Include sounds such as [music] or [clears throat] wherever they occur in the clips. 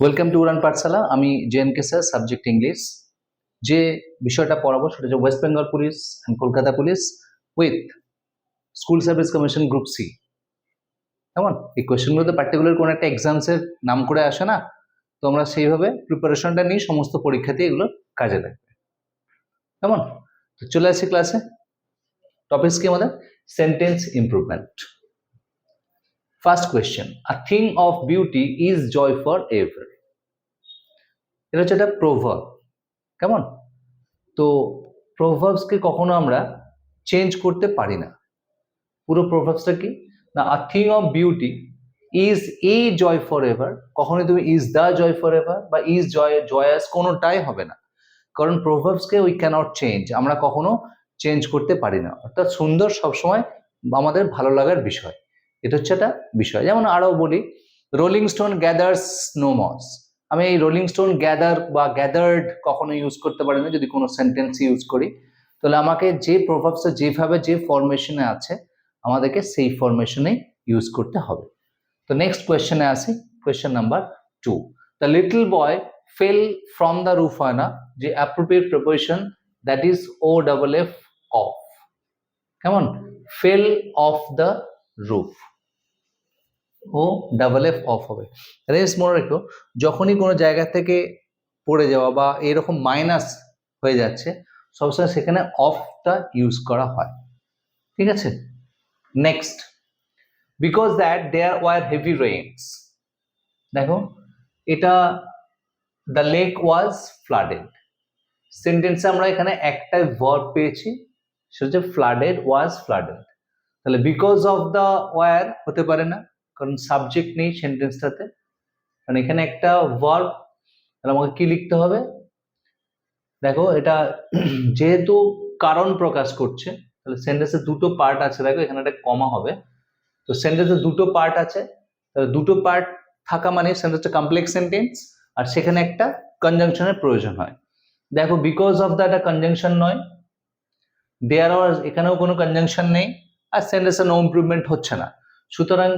Welcome to Udaan পাঠশালা আমি J N K sir subject English যে বিষয়টা পড়াবো সেটা হচ্ছে West Bengal police and Kolkata police with school service commission group C কেমন এই কোয়েশ্চেনগুলোতে পার্টিকুলার কোনো একটা এক্সামসের নাম করে আসে না? তো আমরা সেইভাবে প্রিপারেশনটা নিয়ে সমস্ত পরীক্ষাতে এগুলো কাজে লাগবে। কেমন তো চলে আসি ক্লাসে টপিকস কি আমাদের? Sentence improvement first question a thing of beauty is joy for ever এটা হচ্ছে একটা প্রভাব কেমন? তো প্রভাবসকে কখনো আমরা চেঞ্জ করতে পারি না। পুরো প্রভাবসটা কি? না a thing of beauty is a joy for ever কখনোই তুমি is the joy for ever বা ইজ জয় জয়াস কোনোটাই হবে না। কারণ প্রভাবসকে উই ক্যানট চেঞ্জ আমরা কখনো চেঞ্জ করতে পারি না। অর্থাৎ সুন্দর সবসময় আমাদের ভালো লাগার বিষয়। এটা হচ্ছে একটা বিষয়। যেমন আরও বলি rolling stone gathers no moss আমি এই রোলিং স্টোন গ্যাদার বা গ্যাদার্ড কখনো ইউজ করতে পারি না যদি কোনো সেন্টেন্স ইউজ করি। তাহলে আমাকে যে প্রভাবসটা যেভাবে যে ফরমেশনে আছে, আমাদেরকে সেই ফরমেশনেই ইউজ করতে হবে। তো নেক্সট কোয়েশ্চেনে আসি question number two the little boy fell from the roof হয় না? যে appropriate preparation that is O double F off কেমন? Fell off the roof O double F off হবে। রেস মনে রেখো, যখনই কোনো জায়গা থেকে পড়ে যাওয়া বা এরকম মাইনাস হয়ে যাচ্ছে, সবসময় সেখানে অফটা ইউজ করা হয়। ঠিক আছে? Next because that there were heavy rains দেখো, এটা দ্য লেক ওয়াজ ফ্লাডেড সেন্টেন্সে আমরা এখানে একটাই ভার্ব পেয়েছি, সেটা হচ্ছে ফ্লাডেড ওয়াজ ফ্লাডেড তাহলে বিকজ অফ দ্য ওয়ার হতে পারে না কারণ সাবজেক্ট নেই সেন্টেন্সটাতে কারণ এখানে একটা ভার্ব তাহলে আমাকে কি লিখতে হবে? দেখো, এটা [clears throat] যেহেতু কারণ প্রকাশ করছে, তাহলে সেন্টেন্সে দুটো পার্ট আছে। দেখো, এখানে একটা কমা হবে। তো সেন্টেন্সে দুটো পার্ট আছে। তাহলে দুটো পার্ট থাকা মানে সেন্টেন্সটা কমপ্লেক্স সেন্টেন্স আর সেখানে একটা কনজাংশনের প্রয়োজন হয়। দেখো বিকজ অফ দ্য একটা কনজাংশন নয়। দেয়ার আর এখানেও কোনো কনজাংশন নেই। আর সেন্টেন্সে নো ইমপ্রুভমেন্ট হচ্ছে না। সুতরাং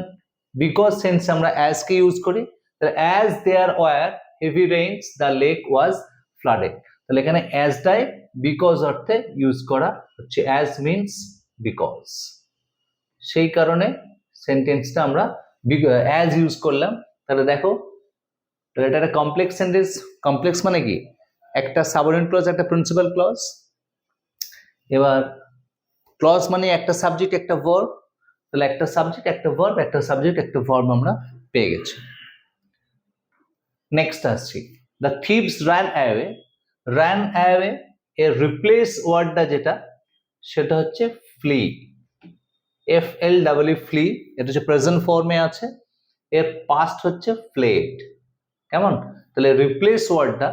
বিকজ সেন্স আমরা অ্যাজ কে ইউজ করি তাহলে as there were heavy rains the lake was flooded তাহলে এখানে অ্যাজ অ্যাজটাই বিকজ অর্থে ইউজ করা হচ্ছে। অ্যাজ মিনস বিকজ সেই কারণে সেন্টেন্সটা আমরা অ্যাজ ইউজ করলাম। তাহলে দেখো, তাহলে এটা একটা কমপ্লেক্স সেন্টেন্স কমপ্লেক্স মানে কি? একটা সাবঅর্ডিনেট ক্লজ একটা প্রিন্সিপাল ক্লজ এবার ক্লজ মানে একটা সাবজেক্ট একটা ভার্ব তাহলে একটা সাবজেক্ট একটা ভার্ব একটা সাবজেক্ট একটা ভার্ব আমরা পেয়ে গেছি। নেক্সট আসছি। The thieves ran away ran away এর রিপ্লেস ওয়ার্ডটা যেটা, সেটা হচ্ছে flee F L double flee এটা হচ্ছে প্রেজেন্ট ফর্মে আছে। এর পাস্ট হচ্ছে ফ্লেড কেমন? তাহলে রিপ্লেস ওয়ার্ডটা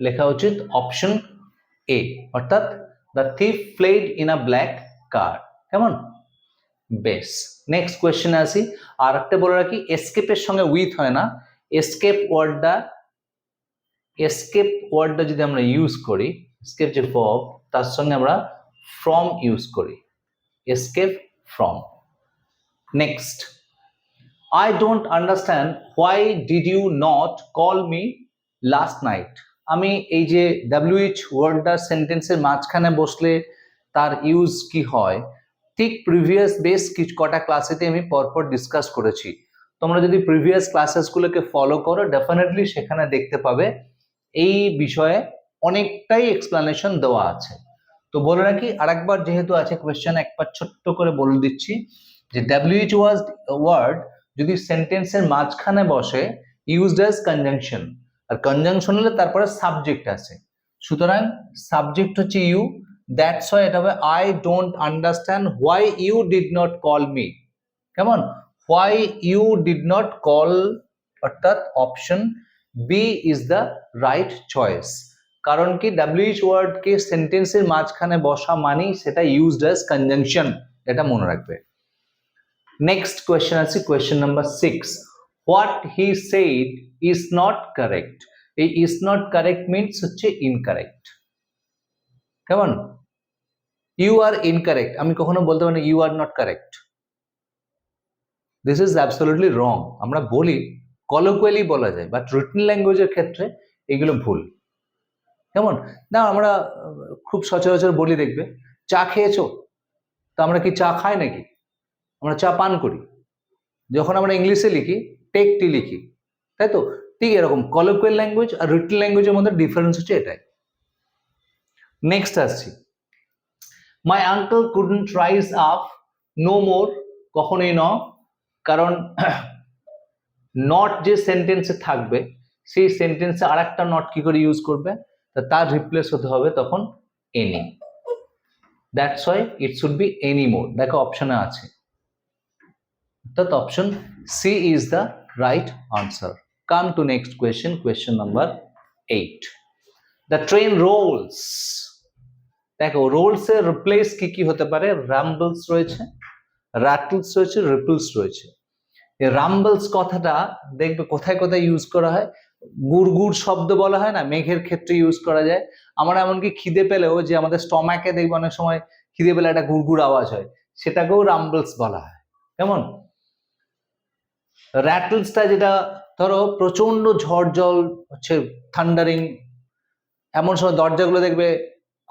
লেখা উচিত অপশন এ অর্থাৎ the thief fled in a black car কেমন? বেশ নেক্সট কোয়েশ্চেনে আসি। আর একটা বলে রাখি এসকেপের সঙ্গে উইথ হয় না। এসকেপ ওয়ার্ডটা এসকেপ ওয়ার্ডটা যদি আমরা ইউজ করি এসকেপ যে ফব তার সঙ্গে আমরা ফ্রম ইউজ করি। Escape from next I don't understand why did you not call me last night আমি এই যে ডাব্লিউএইচ ওয়ার্ডটা সেন্টেন্সের মাঝখানে বসলে তার ইউজ কি হয়? ঠিক প্রিভিয়াস বেস কিছু কটা ক্লাসেতে আমি পরপর ডিসকাস করেছি। তোমরা যদি প্রিভিয়াস ক্লাসেসগুলোকে ফলো করো ডেফিনেটলি সেখানে দেখতে পাবে এই বিষয়ে অনেকটাই এক্সপ্লানেশন দেওয়া আছে। তো বলে রাখি, আরেকবার যেহেতু আছে কোয়েশ্চেন একবার ছোট্ট করে বলে দিচ্ছি যে ডাব্লিউএইচ ওয়াজ ওয়ার্ড যদি সেন্টেন্সের মাঝখানে বসে ইউজড অ্যাজ কনজাংশন আর কনজাংশন হলে তারপরে সাবজেক্ট আছে সুতরাং সাবজেক্ট হচ্ছে ইউ দ্যাটস ওয়াই এটা হবে I don't understand why you did not call me কেমন why you did not call অর্থাৎ option B is the right choice কারণ কি ডাব্লিউএইচ ওয়ার্ডকে সেন্টেন্সের মাঝখানে বসা মানেই সেটা ইউজড অ্যাজ কনজাংশন এটা মনে রাখবে নেক্সট কোয়েশ্চেন আছে question number six what he said is not correct এই ইজ নট কারেক্ট মিনস হচ্ছে ইনকারেক্ট কেমন? ইউ আর ইনকারেক্ট আমি কখনো বলতে পারি you are not correct this is absolutely wrong আমরা বলি, কলোকুয়ালি বলা যায় বাট রিটেন ল্যাঙ্গুয়েজের ক্ষেত্রে এগুলো ভুল। কেমন? না, আমরা খুব সচরাচর বলি, দেখবে, চা খেয়েছো? তা আমরা কি চা খাই নাকি? আমরা চা পান করি। যখন আমরা ইংলিশে লিখি টেক টি লিখি। তাই তো? ঠিক এরকম, কলোকুয়াল ল্যাঙ্গুয়েজ আর রিটেন ল্যাঙ্গুয়েজের মধ্যে ডিফারেন্স হচ্ছে এটাই। নেক্সট আসছি। My uncle couldn't rise up no more কখনোই ন কারণ [clears throat] নট যে সেন্টেন্সে থাকবে, সেই সেন্টেন্সে আর একটা নট কি করে ইউজ করবে? তার রিপ্লেস হতে হবে তখন any that's why it should be any more দেখো অপশনে আছে। অর্থাৎ option C is the right answer come to next question question number eight the train rolls দেখো রোলস এর রিপ্লেস কি কি হতে পারে? রাম্বলস রয়েছে রাটলস রয়েছে। রিপলস রয়েছে রাম্বলস কথাটা দেখবে কোথায় কোথায় ইউজ করা হয়? গুড় শব্দ বলা হয় না? মেঘের ক্ষেত্রে ইউজ করা যায়। আমরা এমনকি খিদে পেলেও যে আমাদের স্টমাকে দেখবে অনেক সময় খিদে পেলে একটা গুড় গুড় আওয়াজ হয়। সেটাকেও রাম্বলস বলা হয়। কেমন? র্যাটলসটা যেটা, ধরো প্রচণ্ড ঝড় জল, হচ্ছে থান্ডারিং এমন সময় দরজাগুলো দেখবে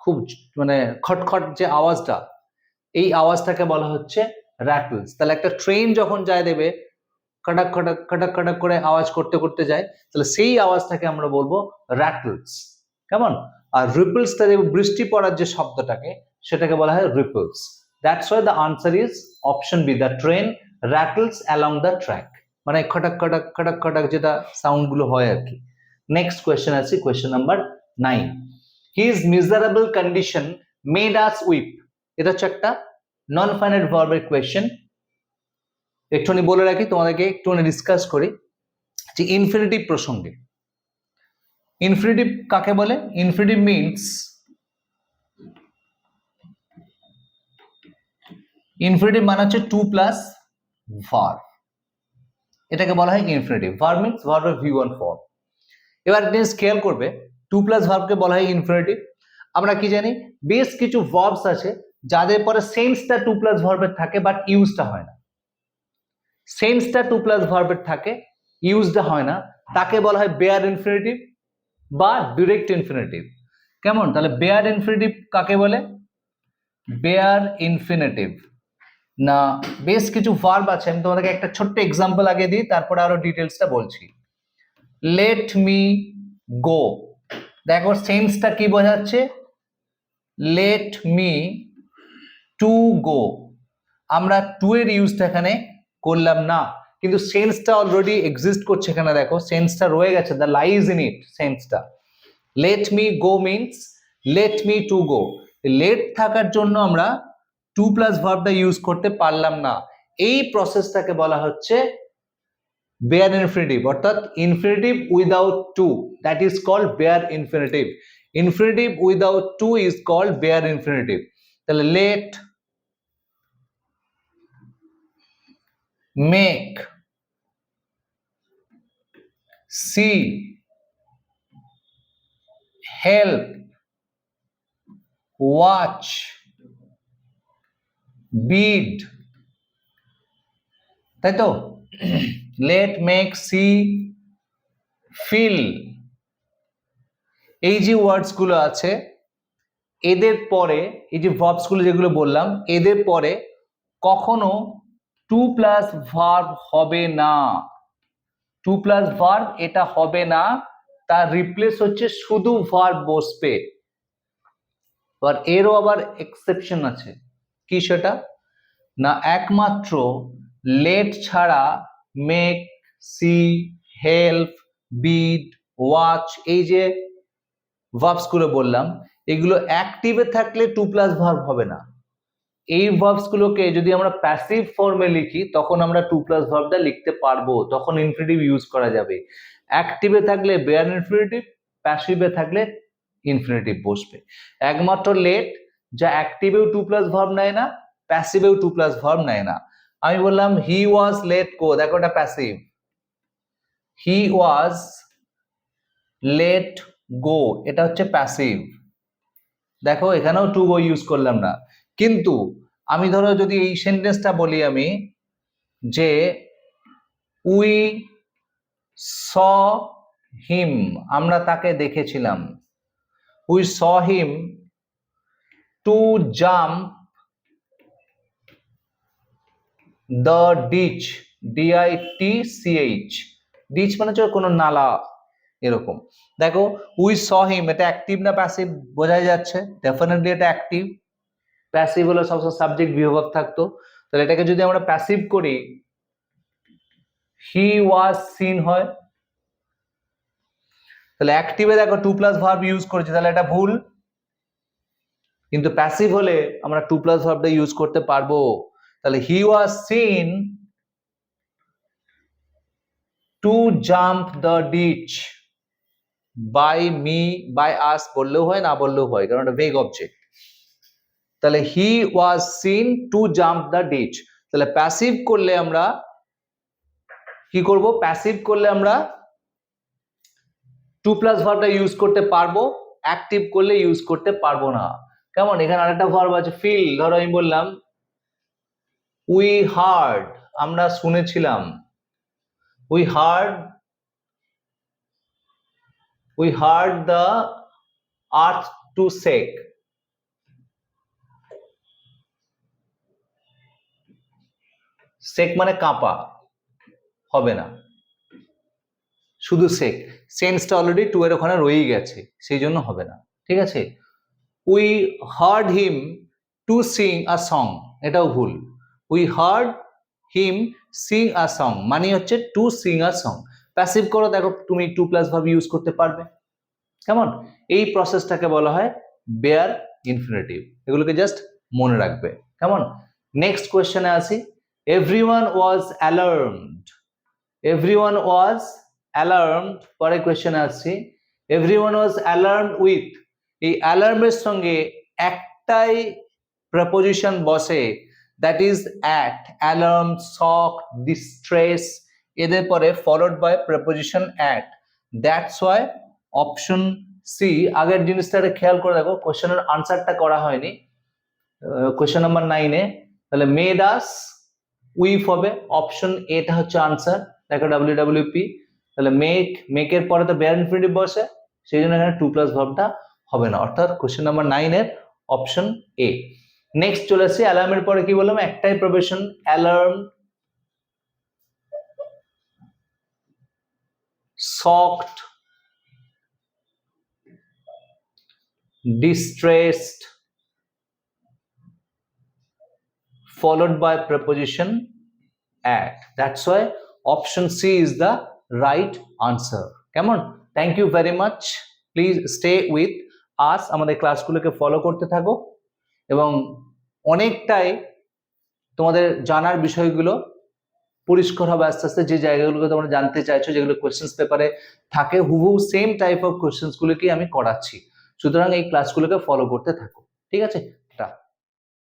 খুব মানে খটখট যে আওয়াজটা, এই আওয়াজটাকে বলা হচ্ছে র্যাটলস তাহলে একটা ট্রেন যখন যায় দেবে, কটাক কটাক কটাক কটাক করে আওয়াজ করতে করতে যায়, তাহলে সেই আওয়াজটাকে আমরা বলব র্যাটলস কেমন? আর রিপলসটা যে বৃষ্টি পড়ার যে শব্দটাকে, সেটাকে বলা হয় ripples that's why the answer is option B the train rattles along the track মানে খটাক খটাক খটাক খটাক যেটা সাউন্ডগুলো হয় আর কি। নেক্সট কোয়েশ্চেন আছে question number nine his miserable condition made us weep এটা হচ্ছে একটা নন ফাইনাইট ভার্বের কোয়েশ্চেন একটুখানি বলে রাখি, তোমাদেরকে একটুখানি ডিসকাস করি যে ইনফিনিটিভ প্রসঙ্গে। ইনফিনিটিভ কাকে বলে? ইনফিনিটিভ মিনস ইনফিনিটিভ মানে হচ্ছে টু প্লাস ভার্ব এটাকে বলা হয় ইনফিনিটিভ ভার্ব মিনস ভার্বের ভি ওয়ান ফর্ম এবার জিনিস খেয়াল করবে টু প্লাস ভার্বকে বলা হয় ইনফিনিটিভ আমরা কি জানি? বেশ কিছু ভার্বস আছে, যাদের পরে সেন্সটা টু প্লাস ভার্বের থাকে বাট ইউজটা হয় না। সেন্সটা টু প্লাস ভার্বের থাকে ইউজটা হয় না। তাকে বলা হয় বেয়ার ইনফিনিটিভ বা ডিরেক্ট ইনফিনিটিভ কেমন? তাহলে বেয়ার ইনফিনিটিভ কাকে বলে? বেয়ার ইনফিনিটিভ না, বেশ কিছু ভার্ব আছে, আমি তোমাদেরকে একটা ছোট্ট এক্সাম্পল আগে দিই, তারপরে আরও ডিটেলসটা বলছি। লেট মি গো দেখো সেন্সটা কি বোঝাচ্ছে? লেট মি টু গো আমরা টু এর ইউজটা এখানে করলাম না। কিন্তু সেন্সটা অলরেডি এক্সিস্ট করছে এখানে দেখো। সেন্সটা রয়ে গেছে the lies in it সেন্সটা। Let me go means let me to go let থাকার জন্য আমরা টু প্লাস ভার্বটা ইউজ করতে পারলাম না। এই প্রসেসটাকে বলা হচ্ছে বেয়ার ইনফিনিটিভ অর্থাৎ infinitive without to that is called bare infinitive infinitive without to is called bare infinitive তাহলে let make see help watch bead. তাই তো লেট মেক সি ফিল এই যে ওয়ার্ডসগুলো আছে, এদের পরে, এই যে ভার্বসগুলো যেগুলো বললাম, এদের পরে কখনো টু প্লাস ভার্ব হবে না। টু প্লাস ভার্ব এটা হবে না, তার রিপ্লেস হচ্ছে শুধু ভার্ব বসবে। এবার এরও আবার এক্সেপশন আছে। কি সেটা? না, একমাত্র লেট ছাড়া make see help bid watch এই যে ভার্বসগুলো বললাম, এগুলো অ্যাক্টিভে থাকলে টু প্লাস ভার্ব হবে না। এই ভার্বস গুলোকে যদি আমরা প্যাসিভ ফর্মে লিখি, তখন আমরা টু প্লাস ভার্বটা লিখতে পারব, তখন ইনফিনিটিভ ইউজ করা যাবে। অ্যাক্টিভে থাকলে বেয়ার ইনফিনিটিভ প্যাসিভে থাকলে ইনফিনিটিভ বসবে। একমাত্র লেট যা অ্যাক্টিভেও টু প্লাস ভার্ব নেয় না প্যাসিভেও টু প্লাস ভার্ব নেয় না। আমি বললাম হি ওয়াজ লেট গো দেখো এটা passive he was let go এটা হচ্ছে প্যাসিভ দেখো, এখানেও টু গো ইউজ করলাম না। কিন্তু আমি ধরো যদি এই সেন্টেন্সটা বলি আমি, যে উই স হিম আমরা তাকে দেখেছিলাম। We saw him to jump the ditch D I T C H ditch মানে হচ্ছে কোনো নালা এরকম। দেখো উই স হিম এটা অ্যাক্টিভ না প্যাসিভ বোঝাই যাচ্ছে। ডেফিনেটলি এটা অ্যাক্টিভ প্যাসিভ হলে সবসময় সাবজেক্ট বিভাগ থাকতো। তাহলে এটাকে যদি আমরা প্যাসিভ করি হি ওয়াজ সিন হয়। তাহলে অ্যাক্টিভে দেখো টু প্লাস ভার্ব ইউজ করেছি, তাহলে এটা ভুল। কিন্তু প্যাসিভ হলে আমরা টু প্লাস ভার্বটা ইউজ করতে পারব। তাহলে he was seen to jump the ditch by me by us বললেও হয়, না বললেও হয়, কারণ এটা ভেগ অবজেক্ট তাহলে he was seen to jump the ditch তাহলে প্যাসিভ করলে আমরা কি করব? প্যাসিভ করলে আমরা টু প্লাস ভার্বটা ইউজ করতে পারব অ্যাক্টিভ করলে ইউজ করতে পারব না। কেমন? এখানে আরেকটা ভার্ব আছে ফিল ধরো আমি বললাম উই হার্ড আমরা শুনেছিলাম। We heard we heard the earth to shake shake মানে কাঁপা, হবে না। শুধু সেক সেন্সটা অলরেডি টু এর ওখানে রয়েই গেছে, সেই জন্য হবে না। ঠিক আছে? We heard him to sing a song এটাও ভুল। We heard him sing a song মানে হচ্ছে to sing a song passive করো, দেখো তুমি টু প্লাস ভাবে ইউজ করতে পারবে। কেমন এই প্রসেসটাকে বলা হয় বেয়ার ইনফিনিটিভ এগুলোকে জাস্ট মনে রাখবে। কেমন নেক্সট কোয়েশ্চেনে আসি। Everyone was alarmed everyone was alarmed পরে কোয়েশ্চেনে আসছি। এভরিওয়ান ওয়াজ অ্যালার্মড উইথ এই অ্যালার্মের সঙ্গে একটাই প্রপোজিশন বসে। That is at alarm shock distress এদের পরে followed by preposition at that's why option C আগের জিনিসটাকে খেয়াল করে দেখো কোশ্চেনের আনসারটা করা হয়নি। কোশ্চেন নাম্বার নাইনে তাহলে মেড আস উইফ হবে। অপশন এটা হচ্ছে আনসার দেখো ডাব্লিউ ডাব্লিউ পি তাহলে মেক মেকের পরে তো বেয়ার ইনফিনিটিভ বসে, সেই জন্য এখানে টু প্লাস ভার্বটা হবে না। অর্থাৎ কোশ্চেন নাম্বার নাইনের অপশন এ নেক্সট চলে আসছি অ্যালার্মের পরে কি বললাম? একটাই preposition alarm shocked, distressed, followed by preposition at. That's why option c is the right answer. কেমন? Thank you very much please stay with us আমাদের ক্লাসগুলোকে ফলো করতে থাকো। এবং অনেকটাই তোমাদের জানার বিষয়গুলো পরিষ্কার হবে আস্তে আস্তে। যে জায়গাগুলোকে তোমরা জানতে চাইছো, যেগুলো কোয়েশ্চেন্স পেপারে থাকে, হুবহু সেম টাইপ অফ কোয়েশ্চেন্সগুলোকেই আমি করাচ্ছি। সুতরাং এই ক্লাসগুলোকে ফলো করতে থাকো, ঠিক আছে?